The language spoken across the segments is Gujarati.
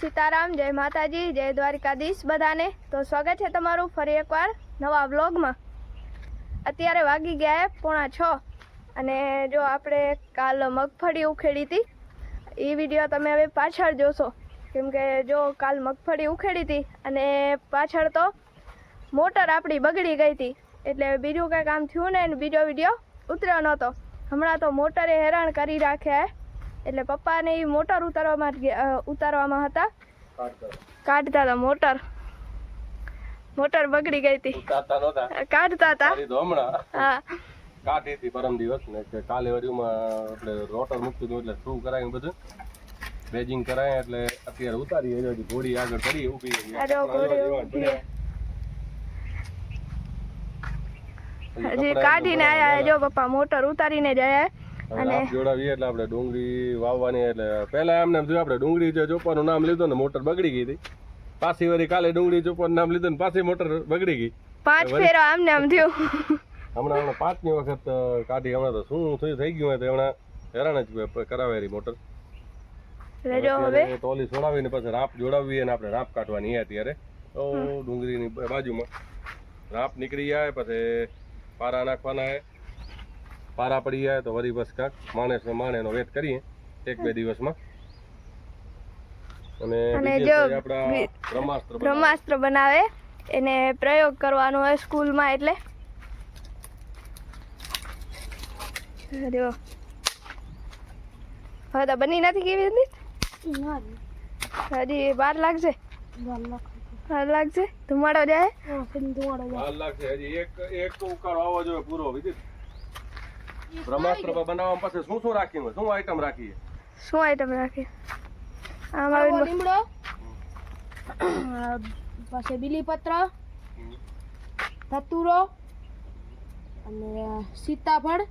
રામ રામ સીતારામ, જય માતાજી, જય દ્વારિકાધીશ બધાને. તો સ્વાગત છે તમારું ફરી એકવાર નવા વ્લોગમાં. અત્યારે વાગી ગયા પોણા છ અને જો આપણે કાલ મગફળી ઉખેડી હતી, એ વીડિયો તમે હવે પાછળ જોશો. કેમ કે જો કાલ મગફળી ઉખેડી હતી અને પાછળ તો મોટર આપણી બગડી ગઈ હતી. એટલે બીજું કંઈ કામ થયું ને બીજો વીડિયો ઉતર્યો નહોતો. હમણાં તો મોટરે હેરાન કરી રાખ્યા એટલે પપ્પાને એ મોટર ઉતારવામાં ઉતારવામાં હતા. કાઢતા. હતા મોટર. મોટર બગડી ગઈ હતી. કાઢતા હતા. હમણાં. હા. કાઢી હતી પરમ દિવસ ને કે કાલે વળીમાં એટલે રોટર મૂકતું હતું એટલે શું કરાયું બધું. બેજિંગ કરાય એટલે અત્યારે ઉતારી હજી ઘોડી આગળ કરી ઊભી. હજી કાઢીને આયા જો પપ્પા મોટર ઉતારીને જ રાપ જોડાવીએ એટલે આપણે ડુંગળી વાવવાની એટલે પહેલા એમને એમ થયું આપણે ડુંગળી જે ચોપાનું નામ લીધું ને મોટર બગડી ગઈ હતી. પાછી વળી કાલે ડુંગળી ચોપાનું નામ લીધું ને પાછી મોટર બગડી ગઈ. પાંચ ફેરો આમને આમ થયું. હમણાં હમણાં પાંચમી વખત કાઢી હમણાં તો શું થયું થઈ ગયું હોય તો હમણાં હેરાન જ કરાવેરી મોટર. તોલી છોડાવીને પછી રાપ જોડાવીએ અને આપણે રાપ કાઢવાની અત્યારે. તો ડુંગળીની બાજુમાં રાપ નીકળી જાય પછી પારા નાખવાના છે. પારા પડી જાય તો વરી બસ કાંક માણસ માણેનો વેટ કરીએ એક બે દિવસમાં. અને જો બ્રહ્માસ્ત્ર બનાવે. એને પ્રયોગ કરવાનો હોય સ્કૂલમાં એટલે. જો. હવે તો બની નથી કેવી હતી? હજી બાર લાગશે? બાર લાગશે? ધુમાડો જાય? વાર લાગશે. હજી એક એક ઉકાળો આવવો જોઈએ પૂરો વિદિત. બ્રહ્માસ્ત્ર બનાવવા પાસે શું શું રાખીએ શું આઈટમ રાખીએ? શું આઈટમ રાખી આમ આવી લીમડો. પછી બીલીપત્ર ધતુરો અને સીતાફળ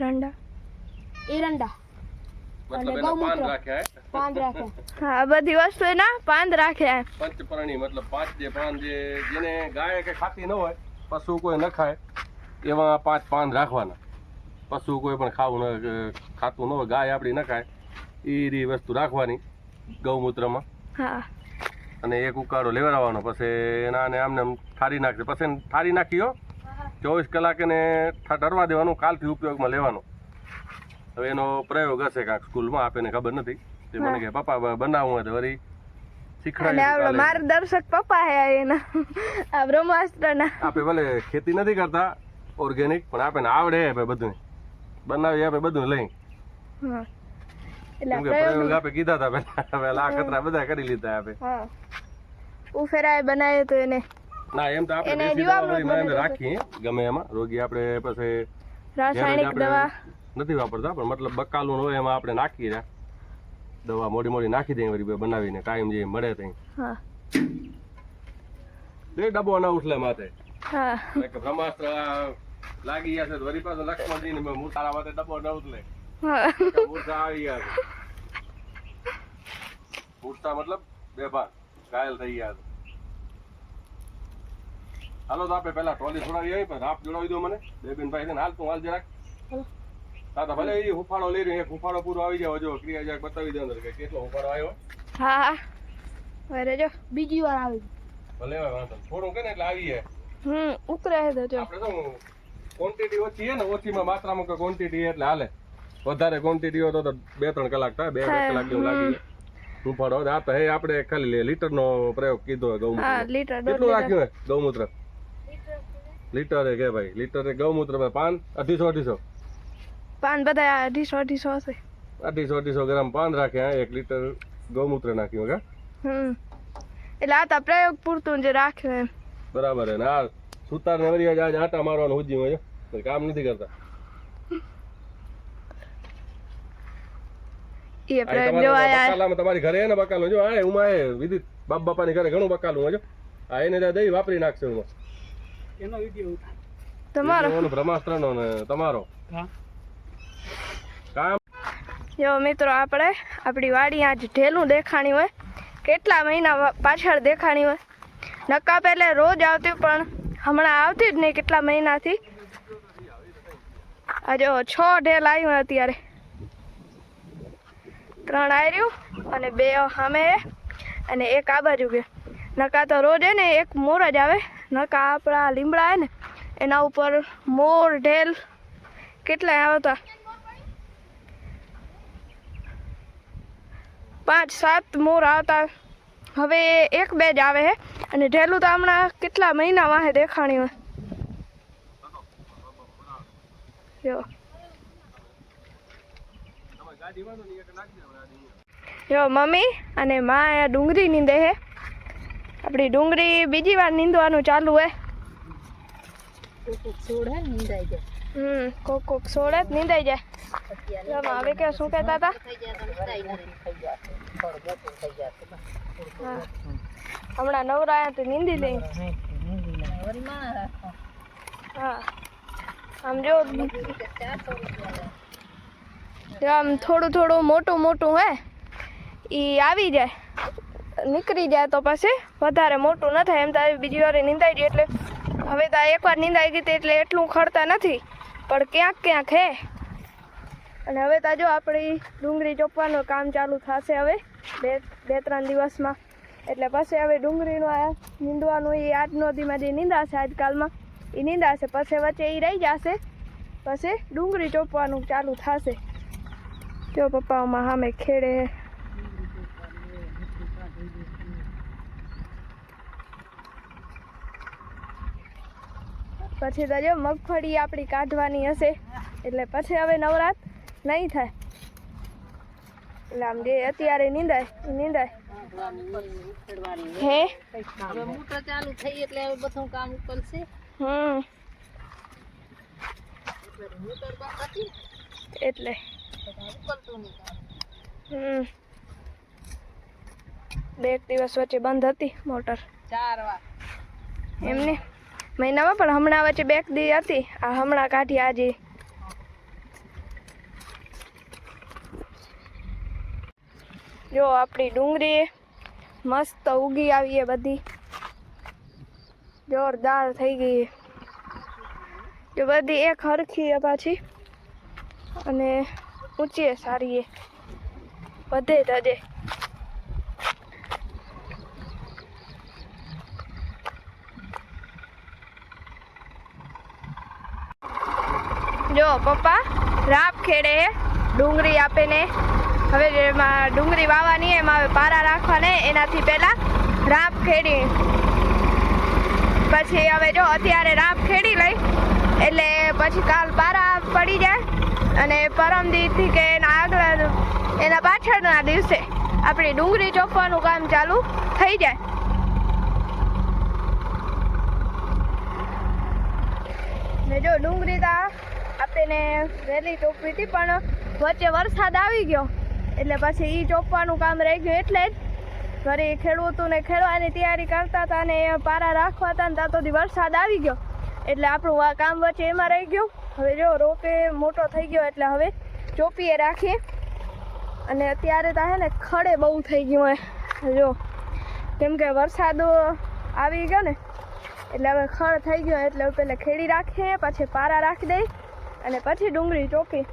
રંડા. એરંડા. મતલબ એના પાન રાખ્યા પાંદ રાખ્યા. હા બધી વસ્તુ એના પાંદ રાખ્યા પંચપર્ણી મતલબ પાંચ જે પાન જે જેને ગાય કે ખાતી ન હોય પશુ કોઈ ન ખાય એવા પાંચ પાન રાખવાના. પશુ કોઈ પણ ખાવું ન ખાતું ન હોય ગાય આપણી ન ખાય. એ રી વસ્તુ રાખવાની ગૌમૂત્રમાં. હા. અને એક ઉકાળો લેવડાવવાનો પછી એના અને આમને આમ ઠારી નાખશે પછી ઠારી નાખ્યો ચોવીસ કલાક એને ઠરવા દેવાનું કાલથી ઉપયોગમાં લેવાનો. હવે એનો પ્રયોગ હશે કાંક સ્કૂલમાં આપેને ખબર નથી. તે મને કે પપ્પા બનાવવું હોય તો વળી માર્ગદર્શક પપ્પા હે એના. આ બ્રહ્માસ્ત્રના. આપણે ભલે ખેતી નથી કરતા ઓર્ગેનિક પણ આપણને આવડે બધું બનાવી આપે બધું લઈ. એટલે પ્રયોગ આપે કીધા હતા પેલા આ ખતરા બધા કરી લીધા આપે. ઉફેરાએ બનાવ્યો તો એને ના એમ તો આપણે દેશી. રાખીએ ગમે એમાં. રોગી આપણે પછી રાસાયણિક દવા. નથી વાપરતા પણ મતલબ બકાલું હોય એમાં આપણે નાખી રહ્યા. દવા મોડી મોડી નાખી દઈએ વળી બનાવીને કાયમ જે મળે તઈ. હા. તે ડબ્બો ના ઉઠલે માથે. હા. બ્રહ્માસ્ત્ર લાગી ગયા છે. તો પાછો લક્ષ્મણજી ને હું તારા માટે ડબ્બો ન ઉતલે. હા. મૂર્તા આવી ગયા છે. મૂર્તા મતલબ બેભાન ઘાયલ થઈ ગયા છે. હાલો તો આપણે પેલા ટ્રોલી છોડાવી આવી પણ રાપ જોડાવી દો મને. બે બેન ભાઈ ને હાલ તું હાલ જરાક તાતા ભલે એ હુફાળો લઈ રહ્યો એક હુફાળો પૂરો આવી જાવ જો ક્રિયા જરાક બતાવી દે અંદર કે કેટલો હુફાળો આવ્યો. હા. વરે જો બીજી વાર આવી. ભલે વાંધો થોડું કે ને એટલે આવી જાય હમ ઉતરે છે તો જો. આપણે શું ક્વોન્ટિટી ઓછી છે ને ઓછીમાં માત્રામાં કોઈ ક્વોન્ટિટી એટલે હાલે. વધારે ક્વોન્ટિટી હોય તો તો બે ત્રણ કલાક થાય બે બે થાય, કલાક જેવું લાગી જાય. હુંફાળો આ તો હે આપણે ખાલી લીટરનો પ્રયોગ કીધો હોય હા ગૌમૂત્ર લીટર દોઢ કેટલું લીટર. રાખ્યું હે ગૌમૂત્ર? લીટરે કે ભાઈ લીટરે ગૌમૂત્ર પાન? અઢીસો અઢીસો? પાન બધા અઢીસો અઢીસો હશે. અઢીસો અઢીસો ગ્રામ પાન રાખ્યા એક લીટર ગૌમૂત્ર નાખ્યું કે હમ. એટલે આ તો પ્રયોગ પૂરતું જ રાખ્યું એમ. બરાબર હે ને આ સુતાર ને વળી આજે આટા મારવાનું હુજી હોય છે. કામ નથી કરતા. એ આ જો આયા તમારી ઘરે ને બકાલો? જો આ ઉમાં એ વિદિત બાપ બાપાની ઘરે ઘણું બકાલું હોય જો. આ એને ત્યાં દઈ વાપરી નાખશે ઉમાં. તમારો. એનો બ્રહ્માસ્ત્રનો ને તમારો. કામ જો મિત્રો આપણે આપણી વાડી આજ ઢેલું દેખાણી હોય. કેટલા મહિના પાછળ દેખાણી હોય. નક્કા પહેલે રોજ આવતી પણ હમણાં આવતી જ નહીં કેટલા મહિનાથી. આ જો છ ઢેલ આવી અત્યારે. ત્રણ આવ્યું અને બે સામે અને એક આ બાજુ કે નકા તો રોજ ને એક મોર જ આવે. નકા આપણા લીમડા ને, એના ઉપર મોર, ઢેલ કેટલાય આવતા? પાંચ, સાત મોર આવતા. હવે એક બે જ આવે હે. અને ઢેલું તો હમણાં કેટલા મહિના વાહે દેખાણી હોય જો. જો મમ્મી અને માં અહીંયા ડુંગળી નીંદે હે. આપણી ડુંગળી બીજી વાર નીંદવાનું ચાલુ હે. હમ કોક કોક સોડે જ નીંદાઈ જાય. હવે કે શું કહેતા હતા? હા. હમણાં નવરાયા તો નીંદી લઈ. હા. આમ જો આમ થોડું થોડું મોટું મોટું હે એ આવી જાય, નીકળી જાય તો પછી વધારે મોટું ન થાય. એમ તો બીજી વાર નીંદાઈ જાય એટલે હવે તો એકવાર નીંદાઈ ગઈ એટલે એટલું ખડતા નથી, પણ ક્યાંક ક્યાંક હે. અને હવે તો જો આપણી ડુંગળી ચોપવાનું કામ ચાલુ થશે હવે, બે બે ત્રણ દિવસમાં. એટલે પછી હવે ડુંગળીનું આ નીંદવાનું એ આજનો નદીમાં જે નીંદાશે આજકાલમાં એ નીંદાશે પછી વચ્ચે એ રહી જશે. પછી ડુંગળી ચોપવાનું ચાલુ થશે. જો પપ્પાઓમાં સામે ખેડે. પછી તો જો મગફળી આપણી કાઢવાની હશે. એટલે પછી હવે નવરાત નહીં થાય. એટલે આમ જે અત્યારે નીંદાય એ નીંદાય. હે? હવે મોટર ચાલુ થઈ એટલે હવે બધું કામ કરશે હમ. એટલે. હમ. બે એક દિવસ વચ્ચે બંધ હતી મોટર. ચાર વાર. એમને? મહિનામાં પણ હમણાં વચ્ચે બે દી હતી. આ હમણાં કાઢી આજે. જો આપણી ડુંગળી મસ્ત ઉગી આવી એ બધી. જોરદાર થઈ ગઈ. જો બધી એક હરખી પાછી. અને ઊંચી સારીએ. વધે તાજે. જો પપ્પા, રાપ ખેડે ડુંગળી આપે ને. હવે એમાં ડુંગળી વાવવાની, એમાં હવે પારા રાખવાને એનાથી પહેલાં રાપ ખેડી. પછી હવે જો અત્યારે રાપ ખેડી લઈ, એટલે પછી કાલ પારા પડી જાય. અને પરમ દિવસથી કે એના આગલા એના પાછળના દિવસે આપણી ડુંગળી ચોપવાનું કામ ચાલુ થઈ જાય. ને જો ડુંગળી તા આપણે વહેલી ચોપવી હતી, પણ વચ્ચે વરસાદ આવી ગયો. એટલે પછી એ ચોપવાનું કામ રહી ગયું એટલે જ ઘરે ખેડૂતોને ખેડવાની તૈયારી કરતા હતા અને પારા રાખવા હતા ને ત્યાં સુધી વરસાદ આવી ગયો. એટલે આપણું આ કામ વચ્ચે એમાં રહી ગયું. હવે જો રોપે મોટો થઈ ગયો એટલે હવે ચોપીએ રાખીએ. અને અત્યારે તો હે ને ખડે બહુ થઈ ગયું જો, કેમ કે વરસાદ આવી ગયો ને, એટલે હવે ખડ થઈ ગયો એટલે પહેલાં ખેડી રાખીએ, પછી પારા રાખી દઈ અને પછી ડુંગળી ચોપી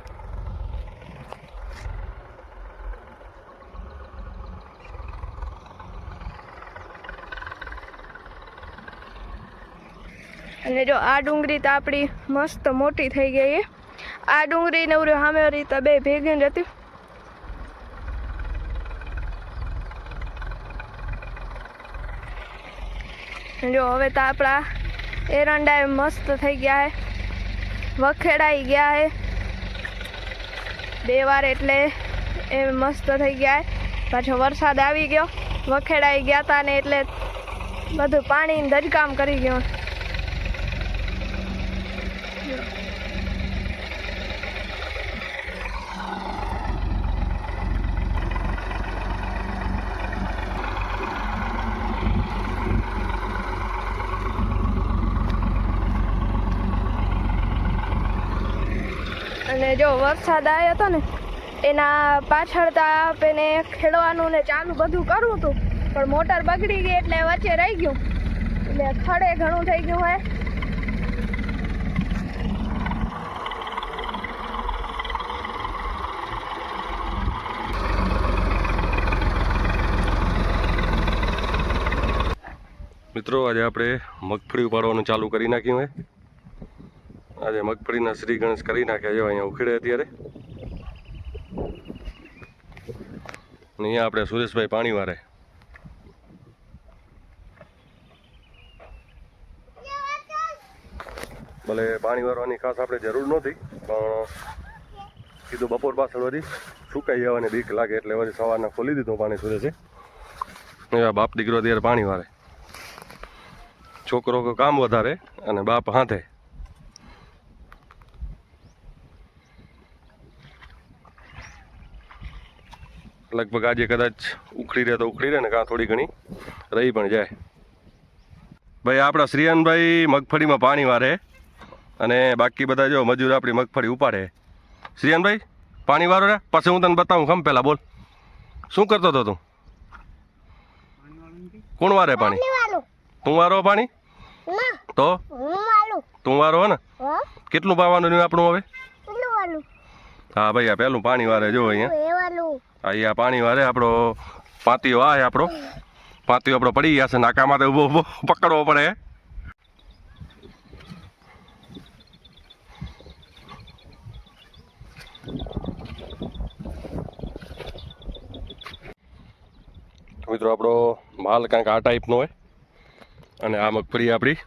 અને જો આ ડુંગળી તો આપણી મસ્ત મોટી થઈ ગઈ એ આ ડુંગળી ને ઉર્યો સામે રીતે બે ભેગી હતી. જો હવે તો આપણા એરંડા મસ્ત થઈ ગયા હે. વખેડાઈ ગયા હે. બે વાર એટલે એ મસ્ત થઈ ગયા પાછો વરસાદ આવી ગયો. વખેડાઈ ગયા હતા ને એટલે બધું પાણી ધજકામ કરી ગયું. જો વરસાદ આવ્યો હતો ને, એના પાછળ તો આપણે ખેડવાનું ને ચાલુ બધું કરવું હતું, પણ મોટર બગડી ગઈ એટલે વચ્ચે રહી ગયું. એટલે ખડે ઘણું થઈ ગયું હોય. મિત્રો, આજે આપણે મગફળી ઉપાડવાનું ચાલુ કરી નાખ્યું હોય આજે મગફળીના શ્રી ગણેશ કરી નાખ્યા જો અહીંયા ઉખેડે અત્યારે. અહીંયા આપણે સુરેશભાઈ પાણી વારે ભલે પાણી વારવાની ખાસ આપણે જરૂર નહોતી, પણ કીધું બપોર પાછળ વળી સુકાઈ જવાની બીક લાગે એટલે વળી સવારના ખોલી દીધું પાણી સુરેશે. એવા બાપ દીકરો અત્યારે પાણી વારે છોકરો કામ વધારે અને બાપ હાથે. લગભગ આજે કદાચ ઉખડી રહે તો ઉખડી રહે ને કાં થોડી ઘણી રહી પણ જાય. ભાઈ આપણા શ્રીયાનભાઈ મગફળીમાં પાણી વારે અને બાકી બધા જો મજૂર આપણી મગફળી ઉપાડે. શ્રીયાનભાઈ પાણી વારો રે? પછી હું તને બતાવું ખમ પહેલાં બોલ. શું કરતો હતો તું? કોણ વારે પાણી? તું વારો પાણી? તો? તું વારો હે ને? કેટલું પાવાનું આપણું હવે? હા, ભાઈ, આ પહેલું પાણી વારે જો અહીંયા. અહીંયા પાણી વારે આપણો પાતીઓ આ આપણો. પાતીઓ આપણો પડી ગયા છે, નાકામાં તો ઊભો ઊભો પકડવો પડે. મિત્રો, આપણો માલ કાંઈક આ ટાઈપનો હોય. અને આ મગફળી આપણી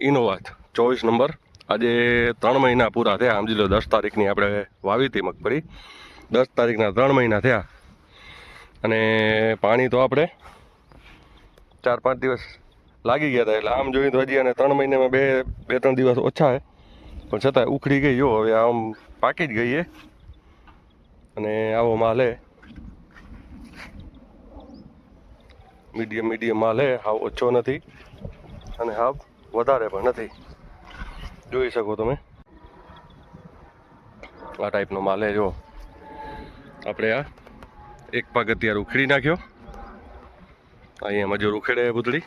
ઇનોવા ચોવીસ નંબર. આજે ત્રણ મહિના પૂરા થયા. સમજી લો, દસ તારીખની આપણે વાવી હતી મગફળી. દસ તારીખના ત્રણ મહિના થયા. અને પાણી તો આપણે ચાર પાંચ દિવસ લાગી ગયા હતા. એટલે આમ જોઈએ તો હજી અને ત્રણ મહિનામાં બે બે, ત્રણ દિવસ ઓછા છે. પણ છતાંય ઉખડી ગઈ જો હવે આમ પાકી જ ગઈ અને આવો માલ હે. મીડિયમ મીડિયમ માલ હે. હાવ ઓછો નથી. અને હાવ વધારે પણ નથી. જોઈ શકો તમે. આ ટાઈપનો માલ જો આપણે આ એક પગ અત્યારે ઉખેડી નાખ્યો. અહીંયા મજૂર ઉખેડે ભૂતળી.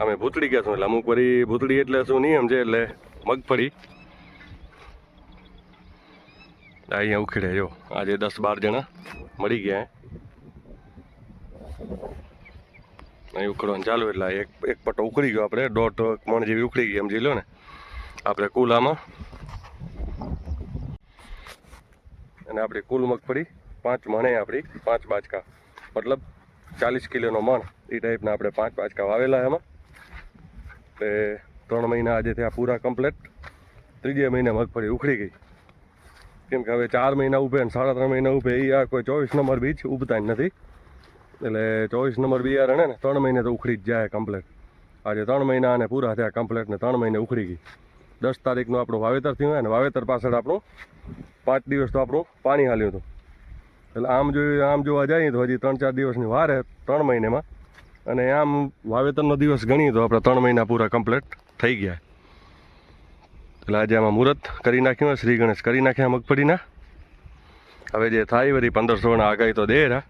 અમે ભૂતળી ગયા છું એટલે અમુક વરી ભૂતળી એટલે શું નહીં છે, એટલે મગફળી અહીંયા ઉખેડે જો આજે દસ બાર જણા મળી ગયા અહીં ઉખડવાનું ચાલુ એટલે એક એક પટ્ટો ઉખડી ગયો આપણે. દોઢ મણ જેવી ઉખડી ગઈ એમ જી લો ને. આપણે કુલામાં. અને આપણી કુલ મગફળી પાંચ મણે આપણી પાંચ બાચકા મતલબ ચાલીસ કિલોનો મણ. એ ટાઈપના આપણે પાંચ બાચકા વાવેલા એમાં. એટલે ત્રણ મહિના આજે થયા પૂરા કમ્પ્લેટ ત્રીજે મહિને મગફળી ઉખડી ગઈ. કેમ કે હવે ચાર મહિના ઉભે ને સાડા ત્રણ મહિના ઉભે એ આ કોઈ ચોવીસ નંબર બીજ ઉભતા જ નથી. એટલે ચોવીસ નંબર બિયારણ ને, ત્રણ મહિને તો ઉખડી જ જાય કમ્પ્લેટ આજે ત્રણ મહિના અને પૂરા થયા કમ્પ્લેટ ને ત્રણ મહિને ઉખડી ગઈ. દસ તારીખનું આપણું વાવેતર થયું હોય ને, વાવેતર પાછળ આપણું પાંચ દિવસ તો આપણું પાણી હાલ્યું હતું. એટલે આમ જોયું આમ જોવા જઈએ તો હજી ત્રણ ચાર દિવસની વાર ત્રણ મહિનેમાં. અને આમ વાવેતરનો દિવસ ગણીએ તો આપણે ત્રણ મહિના પૂરા કમ્પ્લેટ થઈ ગયા. એટલે આજે આમાં મુહૂર્ત કરી નાખ્યું શ્રી ગણેશ કરી નાખ્યા મગફળીના. હવે જે થાય વળી પંદરસોના આગાહી તો દે રહ્યા.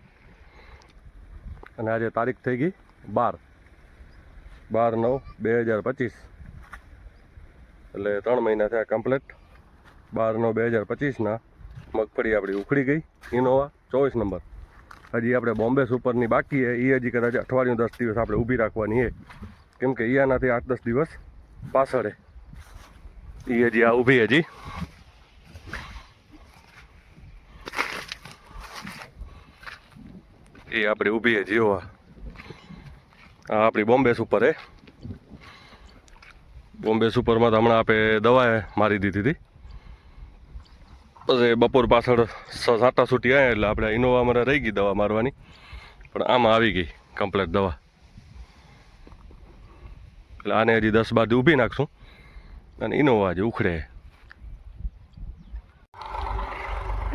અને આજે તારીખ થઈ ગઈ બાર. બાર નવ બે હજાર પચીસ. એટલે ત્રણ મહિના થયા કમ્પ્લેટ બાર નવ બે હજાર પચીસના મગફળી આપણી ઉખડી ગઈ. ઇનોવા ચોવીસ નંબર. હજી આપણે બોમ્બે સુપરની બાકી એ હજી કદાચ અઠવાડિયું દસ દિવસ આપણે ઊભી રાખવાની એ કેમ કે ઈયાનાથી આઠ દસ દિવસ પાછળ એ હજી આ ઊભી હજી. એ આપણી ઊભી જીઓ. આ આપણી બોમ્બે સુપર હે બોમ્બે સુપરમાં તો હમણાં આપણે દવા મારી દીધી હતી. પછી બપોર પાછળ સાટા છૂટી આવ્યા એટલે આપણે ઇનોવામાં રહી ગઈ દવા મારવાની. પણ આમાં આવી ગઈ કમ્પ્લેટ દવા. એટલે આને હજી દસ બાદ ઊભી નાખશું. અને ઇનોવા હજી ઉખડે.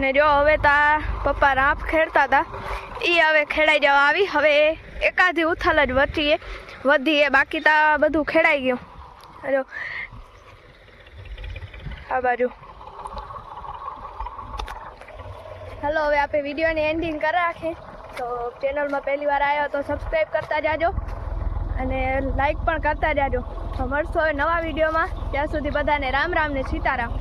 ને જો હવે તા પપ્પા રાપ ખેડતા હતા એ હવે ખેડાઈ જવા આવી. હવે એકાદી ઉથલ જ વધીએ વધીએ બાકી તા બધું ખેડાઈ ગયું. હલો. આ બાજુ. હલો, હવે આપણે વિડીયોની એન્ડિંગ કરી રાખીએ. તો ચેનલમાં પહેલી વાર આવ્યો તો સબસ્ક્રાઈબ કરતા જાજો અને લાઈક પણ કરતા જાજો. તો મળશો હવે નવા વિડીયોમાં. ત્યાં સુધી બધાને રામ રામ ને સીતારામ.